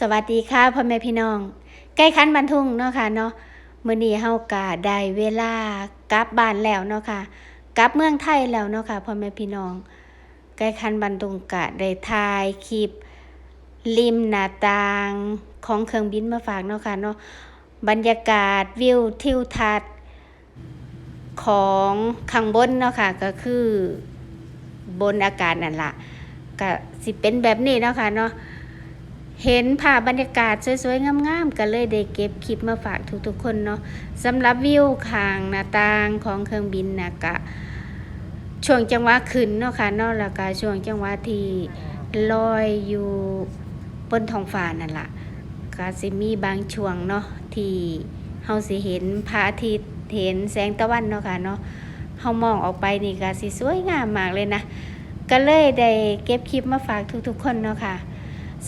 สวัสดีค่ะพ่อแม่พี่น้อง ใกล้คันบันทุงเนาะค่ะเนาะมื้อนี้เฮากะได้เวลากลับบ้านแล้วเนาะค่ะ กลับเมืองไทยแล้วเนาะค่ะพ่อแม่พี่น้อง ใกล้คันบันทุงกะได้ถ่ายคลิปริมหน้าต่างของเครื่องบินมาฝากเนาะค่ะเนาะบรรยากาศวิวทิวทัศน์ของข้างบนเนาะค่ะก็คือบนอากาศนั่นละก็สิเป็นแบบนี้เนาะค่ะเนาะ เห็นภาพบรรยากาศสวยๆ งามๆ ก็เลยได้เก็บคลิปมาฝากทุกๆ คนเนาะสำหรับวิวข้างหน้าต่างของเครื่องบินนะกะช่วงจังหวะขึ้นเนาะค่ะนาะแล้วก็ช่วงจังหวะที่ลอยอยู่บนท้องฟ้านั่นล่ะก็สิมีบางช่วงเนาะที่เฮาสิเห็นพระอาทิตย์เห็นแสงตะวันเนาะค่ะเนาะเฮามองออกไปนี่ก็สิสวยงามมากเลยนะ ก็เลยได้เก็บคลิปมาฝากทุกๆ คนเนาะค่ะ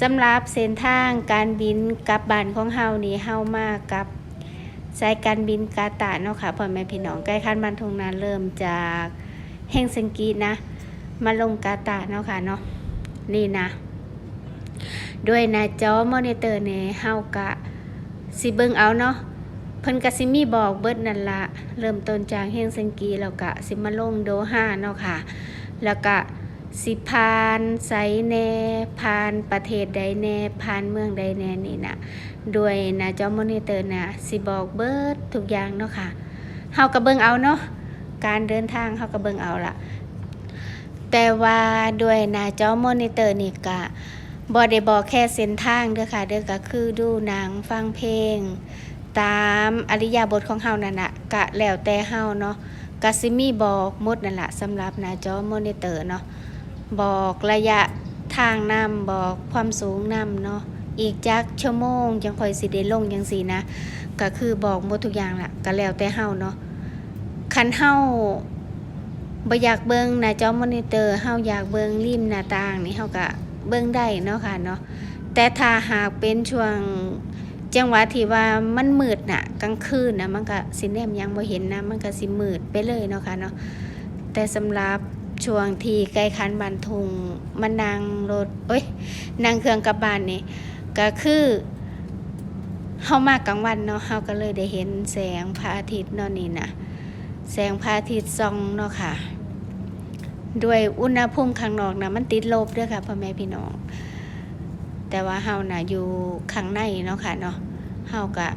สำหรับเส้นทางการบินกลับบ้านของเฮานี่เฮามากับสายการบินกาตาเนาะค่ะพ่อแม่พี่น้องใกล้คันบันทงนาเริ่มจากเฮงซิงกีนะ มาลงกาตาเนาะค่ะเนาะนี่นะ ด้วยนาจอมอนิเตอร์เนี่ยเฮากะสิเบิ่งเอาเนาะเพิ่นก็สิมีบอกเบิดนั่นละเริ่มต้นจากเฮงซิงกีแล้วก็สิมาลงโดฮาเนาะค่ะ แล้วก็ สิพานไซแน่พานประเทศใดแน่พานเมืองใดแน่นี่นะด้วยนะจอมอนิเตอร์นะสิบอกเบิดทุกอย่างเนาะค่ะเฮาก็เบิงเอาเนาะการเดินทางเฮาก็เบิงเอาละแต่ว่าด้วยน้าจอมอนิเตอร์นี่ก็บ่ได้บอกแค่เส้นทางเด้อค่ะเด้อก็คือดูหนังฟังเพลง ตามอริยาบทของเฮานั่นน่ะกะแล้วแต่เฮาเนาะก็สิมีบอกมดนั่นละสำหรับหน้าจอมอนิเตอร์เนาะ บอกระยะทางนำบอกความสูงนำเนาะอีกจักชั่วโมงจังค่อยสิได้ลงจังสีนะ ก็คือบอกหมดทุกอย่างละก็แล้วแต่เฮาเนาะคันเฮาบ่อยากเบิ่งหน้าจอมอนิเตอร์เฮาอยากเบิ่งริมหน้าต่างนี่เฮาก็เบิ่งได้เนาะค่ะเนาะแต่ถ้าหากเป็นช่วงจังหวะที่ว่ามันมืดน่ะกลางคืนนะมันก็สิแนมยังบ่เห็นนะมันก็สิมืดไปเลยเนาะค่ะเนาะแต่สำหรับ ช่วงที่ใกล้คันบันทุงมันนั่งรถเอ้ยนั่งเครื่องกลับบ้านนี่ก็คือเฮามากลางวันเนาะเฮาก็เลยได้เห็นแสงพระอาทิตย์เนาะนี่นะแสงพระอาทิตย์ส่องเนาะค่ะ ด้วยอุณหภูมิข้างนอกนะมันติดลบด้วยค่ะพ่อแม่พี่น้อง แต่ว่าเฮาน่ะอยู่ข้างในเนาะค่ะเนาะเฮาก็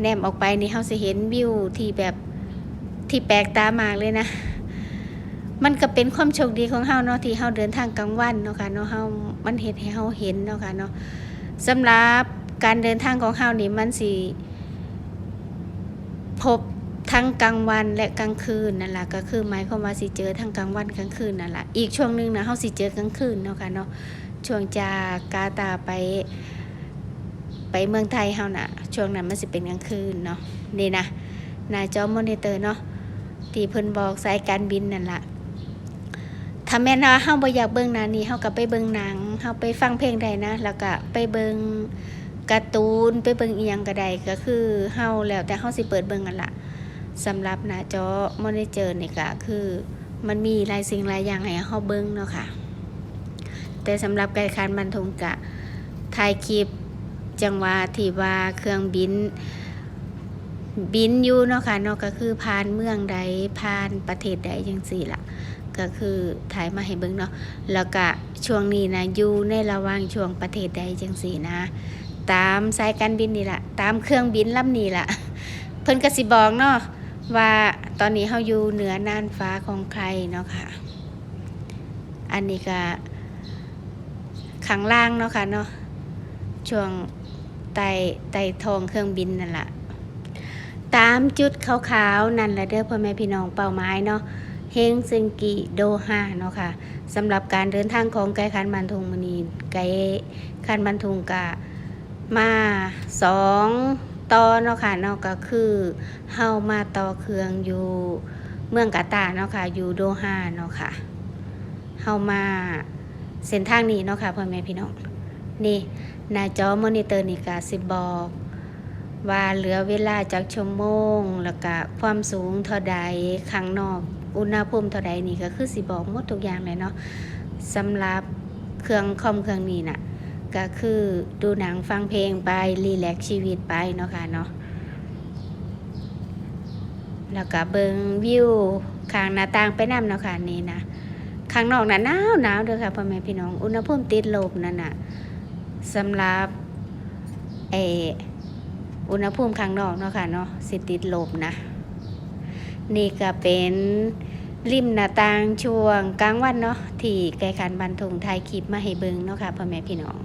แนมออกไปนี่เฮาสิเห็นวิวที่แบบที่แปลกตามากเลยนะ มันก็เป็นความโชคดีของเฮาเนาะที่เฮาเดินทางกลางวันเนาะค่ะเนาะเฮามันเฮ็ดให้เฮาเห็นเนาะค่ะเนาะสำหรับการเดินทางของเฮานี่มันสิพบทั้งกลางวันและกลางคืนนั่นล่ะก็คือหมายความว่าสิเจอทั้งกลางวันกลางคืนนั่นล่ะอีกช่วงหนึงนะเฮาสิเจอกลางคืนเนาะค่ะเนาะช่วงจากกาตาไป ไปเมืองไทยเฮาน่ะช่วงนั้นมันสิเป็นกลางคืนเนาะนี่นะหน้าจอมอนิเตอร์เนาะที่เพิ่นบอกสายการบินนั่นล่ะ ถ้าแม่นว่าเฮาบ่อยากเบิ่งหนานี้เฮาก็ไปเบิ่งหนังเฮาไปฟังเพลงได้นะ แล้วก็ไปเบิ่งการ์ตูนไปเบิ่งอีหยังก็ได้ก็คือเฮาแล้วแต่เฮาสิเปิดเบิ่งกันละสำหรับหน้าจอมอนิเตอร์นี่ก็คือ มันมีหลายสิ่งหลายอย่างให้เฮาเบิ่งเนาะค่ะ แต่สำหรับการคานบันทงกะถ่ายคลิปจังหวะที่ว่าเครื่องบินบินอยู่เนาะค่ะเนาะก็คือผ่านเมืองใดผ่านประเทศใดจังซี่ล่ะ ก็คือถ่ายมาให้เบิ่งเนาะแล้วก็ช่วงนี้นะอยู่ในระหว่างช่วงประเทศใดจังสี่นะ ตามสายการบินนี่แหละตามเครื่องบินลำนี้ล่ะเพิ่นก็สิบอกเนาะว่าตอนนี้เฮาอยู่เหนือน่านฟ้าของใครเนาะค่ะ อันนี้ก็ข้างล่างเนาะค่ะเนาะช่วงไตไตทองเครื่องบินนั่นแหละตามจุดขาวๆนั่นแหละเด้อพ่อแม่พี่น้องเป้าหมายเนาะ เฮงซิงกิโดฮาเนาะค่ะสำหรับการเดินทางของไกคันบันทุงมอนีไกคันบันทุงกะมาสองต่อเนาะค่ะเนาะก็คือเฮามาต่อเครื่องอยู่เมืองกาตาเนาะค่ะอยู่โดฮาเนาะค่ะเฮามาเส้นทางนี้เนาะค่ะพ่อแม่พี่น้องนี่หน้าจอมอนิเตอร์นี่ก็สิบอก ว่าเหลือเวลาจากชั่วโมง แล้วก็ความสูงเท่าใดข้างนอก อุณหภูมิเท่าใดนี่ก็คือสิบอกหมดทุกอย่างเลยเนาะสำหรับเครื่องคอมเครื่องนี้น่ะก็คือดูหนังฟังเพลงไปรีแลกชีวิตไปเนาะค่ะเนาะแล้วก็เบิงวิวข้างหน้าต่างไปนำเนาะค่ะนี่นะข้างนอกน่ะหนาวหนาวเด้อค่ะพ่อแม่พี่น้องอุณหภูมิติดลบนั่นน่ะสำหรับเอออุณหภูมิข้างนอกเนาะค่ะเนาะสิติดลบนะ นี่ก็เป็นริมหน้าต่างช่วงกลางวันเนาะที่ไกลคันบันทุงไทยคลิปมาให้เบิงเนาะค่ะพ่อแม่พี่น้อง